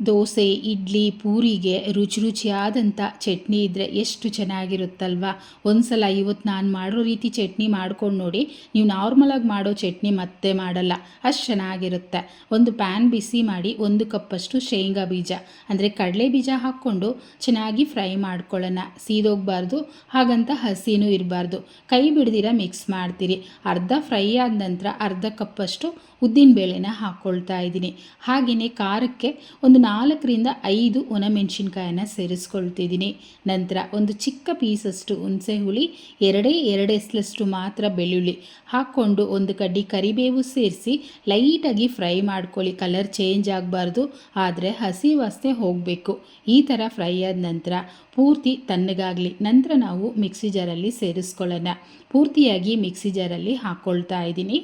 ದೋಸೆ, ಇಡ್ಲಿ, ಪೂರಿಗೆ ರುಚಿ ರುಚಿಯಾದಂಥ ಚಟ್ನಿ ಇದ್ದರೆ ಎಷ್ಟು ಚೆನ್ನಾಗಿರುತ್ತಲ್ವ? ಒಂದು ಸಲ ಇವತ್ತು ನಾನು ಮಾಡೋ ರೀತಿ ಚಟ್ನಿ ಮಾಡ್ಕೊಂಡು ನೋಡಿ, ನೀವು ನಾರ್ಮಲಾಗಿ ಮಾಡೋ ಚಟ್ನಿ ಮತ್ತೆ ಮಾಡಲ್ಲ, ಅಷ್ಟು ಚೆನ್ನಾಗಿರುತ್ತೆ. ಒಂದು ಪ್ಯಾನ್ ಬಿಸಿ ಮಾಡಿ ಒಂದು ಕಪ್ಪಷ್ಟು ಶೇಂಗಾ ಬೀಜ, ಅಂದರೆ ಕಡಲೆ ಬೀಜ ಹಾಕ್ಕೊಂಡು ಚೆನ್ನಾಗಿ ಫ್ರೈ ಮಾಡ್ಕೊಳ್ಳೋಣ. ಸೀದೋಗಬಾರ್ದು, ಹಾಗಂತ ಹಸಿನೂ ಇರಬಾರ್ದು. ಕೈ ಬಿಡ್ದಿರ ಮಿಕ್ಸ್ ಮಾಡ್ತೀರಿ. ಅರ್ಧ ಫ್ರೈ ಆದ ನಂತರ ಅರ್ಧ ಕಪ್ಪಷ್ಟು ಉದ್ದಿನಬೇಳೆನ ಹಾಕ್ಕೊಳ್ತಾ ಇದ್ದೀನಿ. ಹಾಗೆಯೇ ಖಾರಕ್ಕೆ ಒಂದು ನಾಲ್ಕರಿಂದ ಐದು ಒಣಮೆಣಸಿನ್ಕಾಯನ್ನ ಸೇರಿಸ್ಕೊಳ್ತಿದ್ದೀನಿ. ನಂತರ ಒಂದು ಚಿಕ್ಕ ಪೀಸಷ್ಟು ಹುಣಸೆ ಹುಳಿ, ಎರಡೇ ಎರಡು ಎಸ್ಲಷ್ಟು ಮಾತ್ರ ಬೆಳ್ಳುಳ್ಳಿ ಹಾಕ್ಕೊಂಡು ಒಂದು ಕಡ್ಡಿ ಕರಿಬೇವು ಸೇರಿಸಿ ಲೈಟಾಗಿ ಫ್ರೈ ಮಾಡ್ಕೊಳ್ಳಿ. ಕಲರ್ ಚೇಂಜ್ ಆಗಬಾರ್ದು, ಆದರೆ ಹಸಿ ವಾಸನೆ ಹೋಗಬೇಕು. ಈ ಥರ ಫ್ರೈ ಆದ ನಂತರ ಪೂರ್ತಿ ತಣ್ಣಗಾಗಲಿ. ನಂತರ ನಾವು ಮಿಕ್ಸಿ ಜಾರಲ್ಲಿ ಸೇರಿಸ್ಕೊಳ್ಳೋಣ. ಪೂರ್ತಿಯಾಗಿ ಮಿಕ್ಸಿ ಜಾರಲ್ಲಿ ಹಾಕ್ಕೊಳ್ತಾ ಇದ್ದೀನಿ.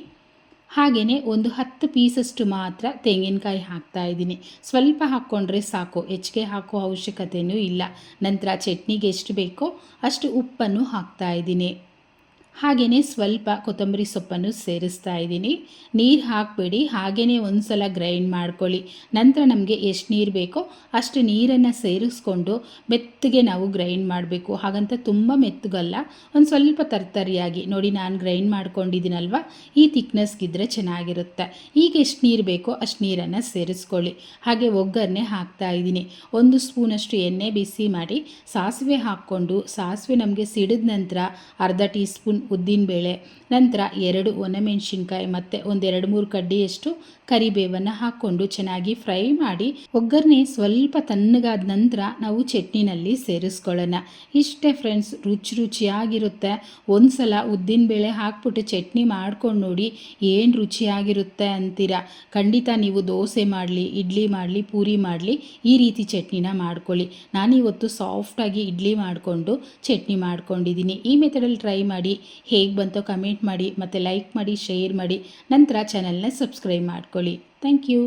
ಹಾಗೆಯೇ ಒಂದು ಹತ್ತು ಪೀಸಷ್ಟು ಮಾತ್ರ ತೆಂಗಿನಕಾಯಿ ಹಾಕ್ತಾ ಇದ್ದೀನಿ. ಸ್ವಲ್ಪ ಹಾಕ್ಕೊಂಡ್ರೆ ಸಾಕು, ಹೆಚ್ಚಿಗೆ ಹಾಕೋ ಅವಶ್ಯಕತೆಯೂ ಇಲ್ಲ. ನಂತರ ಚಟ್ನಿಗೆ ಎಷ್ಟು ಬೇಕೋ ಅಷ್ಟು ಉಪ್ಪನ್ನು ಹಾಕ್ತಾ ಇದ್ದೀನಿ. ಹಾಗೆಯೇ ಸ್ವಲ್ಪ ಕೊತ್ತಂಬರಿ ಸೊಪ್ಪನ್ನು ಸೇರಿಸ್ತಾ ಇದ್ದೀನಿ. ನೀರು ಹಾಕಬೇಡಿ ಹಾಗೆಯೇ ಒಂದು ಸಲ ಗ್ರೈಂಡ್ ಮಾಡ್ಕೊಳ್ಳಿ. ನಂತರ ನಮಗೆ ಎಷ್ಟು ನೀರು ಬೇಕೋ ಅಷ್ಟು ನೀರನ್ನು ಸೇರಿಸ್ಕೊಂಡು ಮೆತ್ತಗೆ ನಾವು ಗ್ರೈಂಡ್ ಮಾಡಬೇಕು. ಹಾಗಂತ ತುಂಬ ಮೆತ್ತಗಲ್ಲ, ಒಂದು ಸ್ವಲ್ಪ ತರ್ತರಿಯಾಗಿ. ನೋಡಿ, ನಾನು ಗ್ರೈಂಡ್ ಮಾಡ್ಕೊಂಡಿದ್ದೀನಲ್ವ? ಈ ತಿಕ್ನೆಸ್ಗಿದ್ರೆ ಚೆನ್ನಾಗಿರುತ್ತೆ. ಈಗ ಎಷ್ಟು ನೀರು ಬೇಕೋ ಅಷ್ಟು ನೀರನ್ನು ಸೇರಿಸ್ಕೊಳ್ಳಿ. ಹಾಗೆ ಒಗ್ಗರಣೆ ಹಾಕ್ತಾ ಇದ್ದೀನಿ. ಒಂದು ಸ್ಪೂನಷ್ಟು ಎಣ್ಣೆ ಬಿಸಿ ಮಾಡಿ, ಸಾಸಿವೆ ಹಾಕ್ಕೊಂಡು, ಸಾಸಿವೆ ನಮಗೆ ಸಿಡಿದ ನಂತರ ಅರ್ಧ ಟೀ ಸ್ಪೂನ್ ಉದ್ದಿನಬೇಳೆ ನಂತರ ಎರಡು ಒಣಮೆಣಸಿನ್ಕಾಯಿ ಮತ್ತು ಒಂದೆರಡು ಮೂರು ಕಡ್ಡಿಯಷ್ಟು ಕರಿಬೇವನ್ನು ಹಾಕ್ಕೊಂಡು ಚೆನ್ನಾಗಿ ಫ್ರೈ ಮಾಡಿ ಒಗ್ಗರಣೆ ಸ್ವಲ್ಪ ತಣ್ಣಗಾದ ನಂತರ ನಾವು ಚಟ್ನಿನಲ್ಲಿ ಸೇರಿಸ್ಕೊಳ್ಳೋಣ. ಇಷ್ಟೇ ಫ್ರೆಂಡ್ಸ್ ರುಚಿ ರುಚಿಯಾಗಿರುತ್ತೆ. ಒಂದು ಸಲ ಉದ್ದಿನಬೇಳೆ ಹಾಕ್ಬಿಟ್ಟು ಚಟ್ನಿ ಮಾಡ್ಕೊಂಡು ನೋಡಿ ಏನು ರುಚಿಯಾಗಿರುತ್ತೆ ಅಂತೀರಾ. ಖಂಡಿತ ನೀವು ದೋಸೆ ಮಾಡಲಿ, ಇಡ್ಲಿ ಮಾಡಲಿ, ಪೂರಿ ಮಾಡಲಿ, ಈ ರೀತಿ ಚಟ್ನಿನ ಮಾಡ್ಕೊಳ್ಳಿ. ನಾನಿವತ್ತು ಸಾಫ್ಟಾಗಿ ಇಡ್ಲಿ ಮಾಡಿಕೊಂಡು ಚಟ್ನಿ ಮಾಡ್ಕೊಂಡಿದ್ದೀನಿ. ಈ ಮೆಥಡಲ್ಲಿ ಟ್ರೈ ಮಾಡಿ ಹೇಗೆ ಬಂತೋ ಕಮೆಂಟ್ ಮಾಡಿ, ಮತ್ತು ಲೈಕ್ ಮಾಡಿ ಶೇರ್ ಮಾಡಿ, ನಂತರ ಚಾನಲ್ನ ಸಬ್ಸ್ಕ್ರೈಬ್ ಮಾಡ್ಕೊಳ್ಳಿ. Thank you